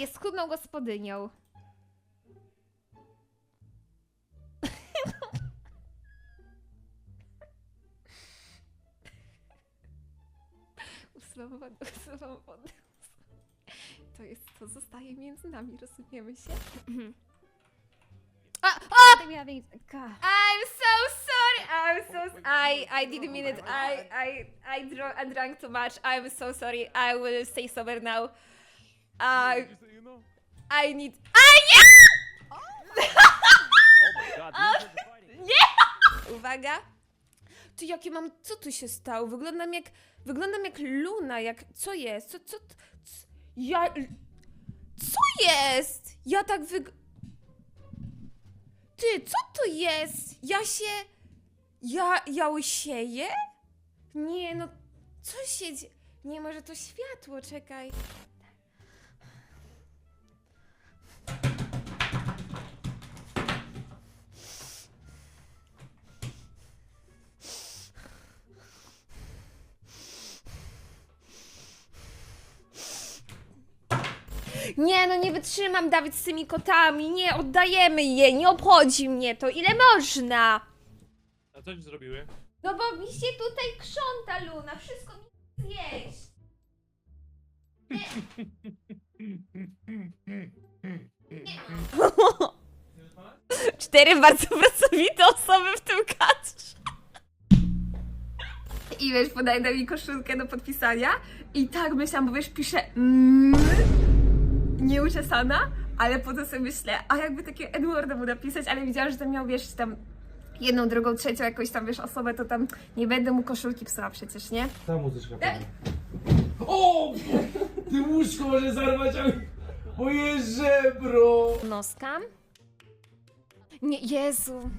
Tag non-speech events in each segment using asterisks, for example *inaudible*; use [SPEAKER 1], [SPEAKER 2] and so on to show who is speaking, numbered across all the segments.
[SPEAKER 1] jest chudną gospodynią. Usuwam wodę, usuwam wodę. To jest, to zostaje między nami, rozumiemy się? A, a!
[SPEAKER 2] God.
[SPEAKER 1] I'm so sorry. I'm so s- I I didn't mean it. I I I drank too much. I'm so sorry. I will stay sober now.
[SPEAKER 3] Know?
[SPEAKER 1] I need. *laughs*
[SPEAKER 3] Oh. *laughs*
[SPEAKER 1] Uwaga. Ty jakie mam. Co tu się stało? Wyglądam jak. Wyglądam jak Luna. Jak. Co jest? Co. Co. co ja. Co jest? Ja tak wyg. Ty, co to jest? Ja się. Ja. Ja łysieję? Nie, no. Co się dzieje? Nie, może to światło, czekaj. Nie, no nie wytrzymam, Dawid, z tymi kotami. Nie, oddajemy je, nie obchodzi mnie to. Ile można?
[SPEAKER 3] A co ci zrobiły?
[SPEAKER 1] No bo mi się tutaj krząta, Luna. Wszystko mi zjeść. Cztery bardzo pracowite osoby w tym kadrze. I wiesz, podaje mi koszulkę do podpisania. I tak myślałam, bo wiesz, pisze mm, nieuczesana, ale potem sobie myślę, a jakby takie Edwarda mu napisać, ale widziałam, że tam miał, wiesz, tam jedną, drugą, trzecią jakąś tam, wiesz, osobę, to tam nie będę mu koszulki psuła przecież, nie?
[SPEAKER 4] Ta muzyczka pewnie. O! Ty łóżko może zarwać, ale... Moje żebro!
[SPEAKER 1] Noskam? Nie, Jezu.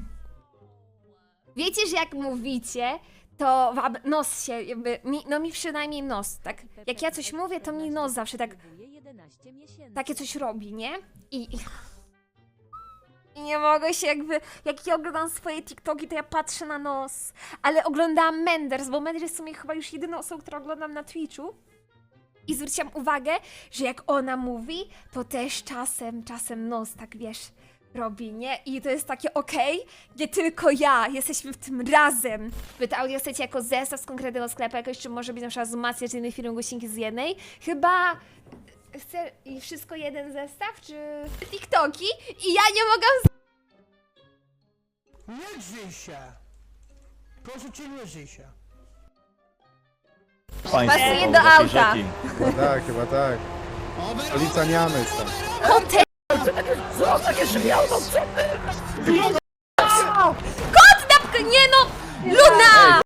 [SPEAKER 1] Wiecie, że jak mówicie, to wam nos się jakby, mi, no mi przynajmniej nos, tak? Jak ja coś mówię, to mi nos zawsze tak, takie coś robi, nie? I, i, i nie mogę się jakby, jak ja oglądam swoje TikToki, to ja patrzę na nos, ale oglądałam Menders, bo Menders jest w sumie chyba już jedyną osobą, którą oglądam na Twitchu. I zwróciłam uwagę, że jak ona mówi, to też czasem, czasem nos tak wiesz, robi, nie? I to jest takie okej, nie tylko ja, jesteśmy w tym razem. Wy to audio chcecie jako zestaw z konkretnego sklepu jakoś, czy może być na przykład zumacja z jednej firmy, gościnki z jednej? Chyba chcę i wszystko jeden zestaw, czy TikToki? I ja nie mogę
[SPEAKER 5] Nie drzyj się! Proszę cię, nie drzyj się.
[SPEAKER 1] Pasuje do auta.
[SPEAKER 6] Chyba tak, chyba tak. Stolica Niamysł.
[SPEAKER 1] Hotel! Kot napka, nie no! Luna!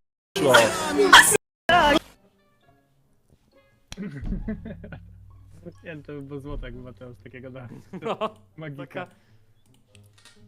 [SPEAKER 7] Nie, to by było złote, jakby Mateusz takiego dał.
[SPEAKER 3] No,
[SPEAKER 7] Magika.
[SPEAKER 3] taka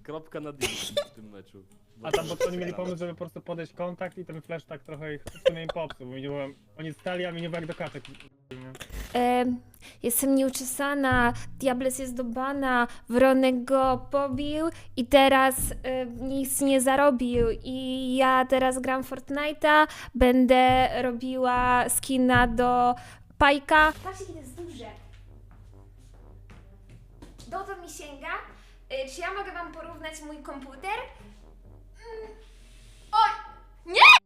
[SPEAKER 3] kropka na D w tym meczu.
[SPEAKER 7] A tam, bo to oni mieli pomysł, żeby po prostu podejść kontakt i ten flash tak trochę ich w sumie im popsuł, bo nie byłem, oni stali, a mi nie jak do kaczek. nie?
[SPEAKER 1] Em, jestem nieuczesana, Diables jest do bana, Wronek go pobił i teraz e, nic nie zarobił i ja teraz gram Fortnite'a, będę robiła skina do Pajka. Patrzcie, ile jest duże. Dotąd mi sięga. E, czy ja mogę wam porównać mój komputer? Mm. Oj! Nie!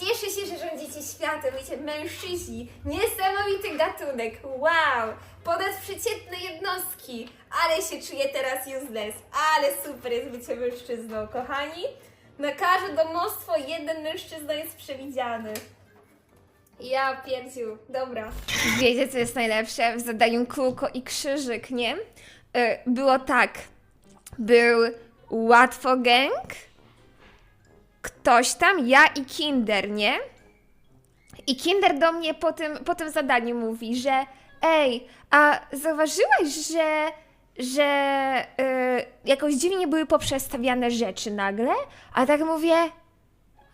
[SPEAKER 1] Cieszę się, że rządzicie światem, wiecie, mężczyźni, niesamowity gatunek, wow, ponadprzeciętne jednostki, ale się czuję teraz useless, ale super jest bycie mężczyzną, kochani. Na każde domostwo jeden mężczyzna jest przewidziany. Ja pierdziu, dobra. Wiecie, co jest najlepsze w zadaniu kółko i krzyżyk, nie? Y, Było tak, był łatwo gang, ktoś tam, ja i Kinder, nie? I Kinder do mnie po tym, po tym zadaniu mówi, że ej, a zauważyłaś, że, że y, jakoś dziwnie były poprzestawiane rzeczy nagle? A tak mówię,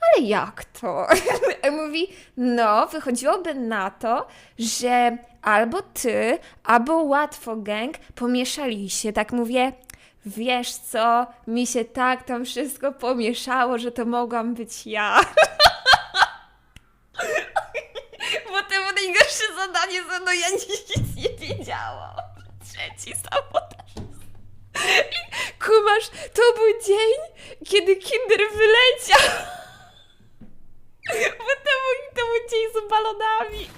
[SPEAKER 1] ale jak to? *laughs* mówi, no, wychodziłoby na to, że albo ty, albo łatwo gang pomieszali się. Tak mówię, wiesz co, mi się tak tam wszystko pomieszało, że to mogłam być ja. *laughs* Bo to było najgorsze zadanie z no ja nic nie wiedziałam. Trzeci sabotaż. Kumasz, to był dzień, kiedy Kinder wyleciał. *laughs* Bo to był, to był dzień z balonami.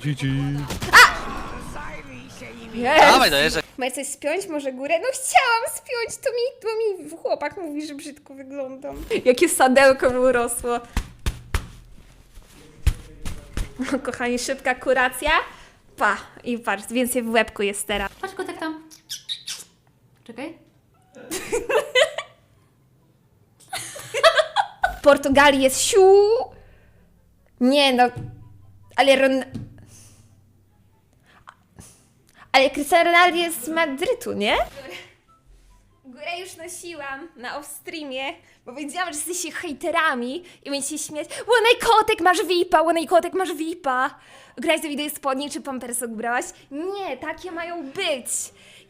[SPEAKER 1] Yes.
[SPEAKER 2] Dawaj, dojeżdżaj.
[SPEAKER 1] Masz coś spiąć? Może górę? No chciałam spiąć, to mi, to mi chłopak mówi, że brzydko wyglądam. Jakie sadełko mi urosło. No, kochani, szybka kuracja. Pa, i patrz, więcej w łebku jest teraz.
[SPEAKER 8] Patrz kotek tam. Czekaj.
[SPEAKER 1] W Portugalii jest siu. Nie no, ale Ron... Ale Cristiano Ronaldo jest z Madrytu, nie? Górę już nosiłam na off-streamie, bo wiedziałam, że jesteście hejterami i będziecie się śmiać. Łonej kotek, masz VIPa, łonej kotek, masz VIPa. Grałeś do wideo spodni, czy pampersok brałaś? Nie, takie mają być.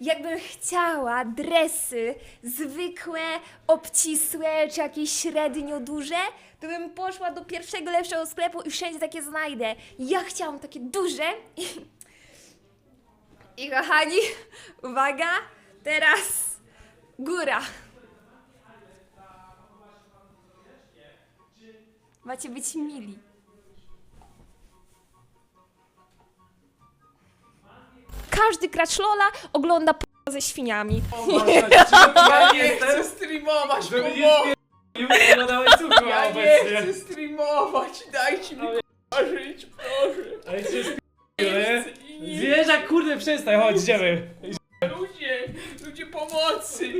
[SPEAKER 1] Jakbym chciała dresy zwykłe, obcisłe, czy jakieś średnio duże, to bym poszła do pierwszego lepszego sklepu i wszędzie takie znajdę. Ja chciałam takie duże i... I kochani, uwaga, teraz góra. Macie być mili. Każdy gracz Lola ogląda p- ze świniami. *laughs*
[SPEAKER 4] Ja nie chcę streamować, żeby nie spier... na łańcuchu ja obecnie.
[SPEAKER 5] streamować, dajcie mi żyć, proszę.
[SPEAKER 4] Ale cię kurde, przestań, chodź, idziemy.
[SPEAKER 5] Ludzie, ludzie pomocy.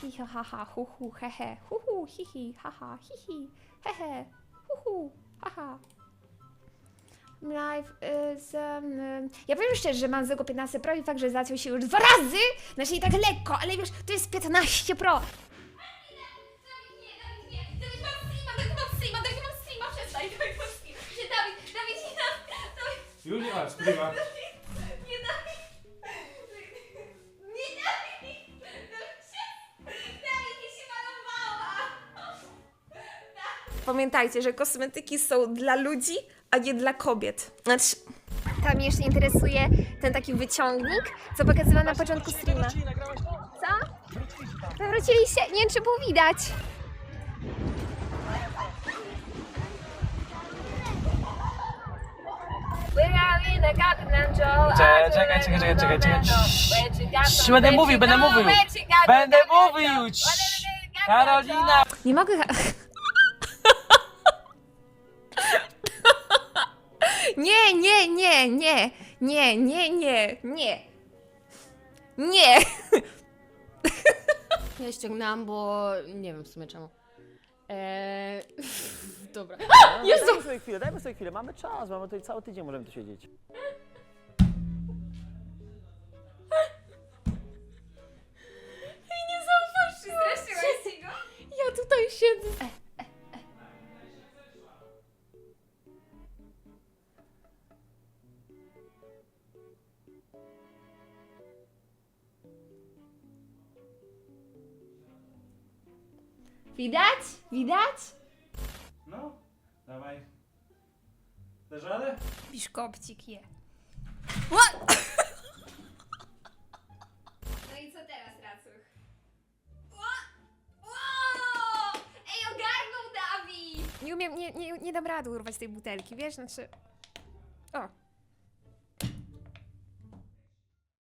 [SPEAKER 1] Hi ha ha ha hu hu he he hu hu hi hi ha ha hi hi he he hu hu ha ha. Live is, um, ja powiem szczerze, że mam zwykło 15 Pro i fakt, że zaciął się już dwa razy, znaczy nie tak lekko, ale wiesz, to jest 15 Pro.
[SPEAKER 4] Już nie
[SPEAKER 1] Pamiętajcie, że kosmetyki są dla ludzi, a nie dla kobiet. Znaczy, tam mnie jeszcze interesuje ten taki wyciągnik, co pokazywałam na początku streama. Co? Wróciliście? Nie wiem, czy było widać.
[SPEAKER 2] Czekaj, czekaj, czekaj, czekaj, czekaj, Będę mówił, będę mówił. Będę mówił. Karolina.
[SPEAKER 1] Nie mogę. Nie, nie, nie, nie, nie, nie, nie, nie. Nie.
[SPEAKER 8] Ja ściągnęłam, bo nie wiem w sumie czemu. Eee, *laughs* dobra.
[SPEAKER 1] Jezu.
[SPEAKER 9] Dajmy sobie chwilę, dajmy sobie chwilę, mamy czas, mamy tutaj cały tydzień, możemy tu siedzieć.
[SPEAKER 1] Go? Ja tutaj siedzę. Widać? Widać?
[SPEAKER 4] No, dawaj. Dasz radę?
[SPEAKER 1] Biszkopcik je. No i co teraz, Racuch? Ej, ogarnął Dawid! Nie umiem, nie, nie, nie dam rady urwać tej butelki, wiesz, znaczy... O,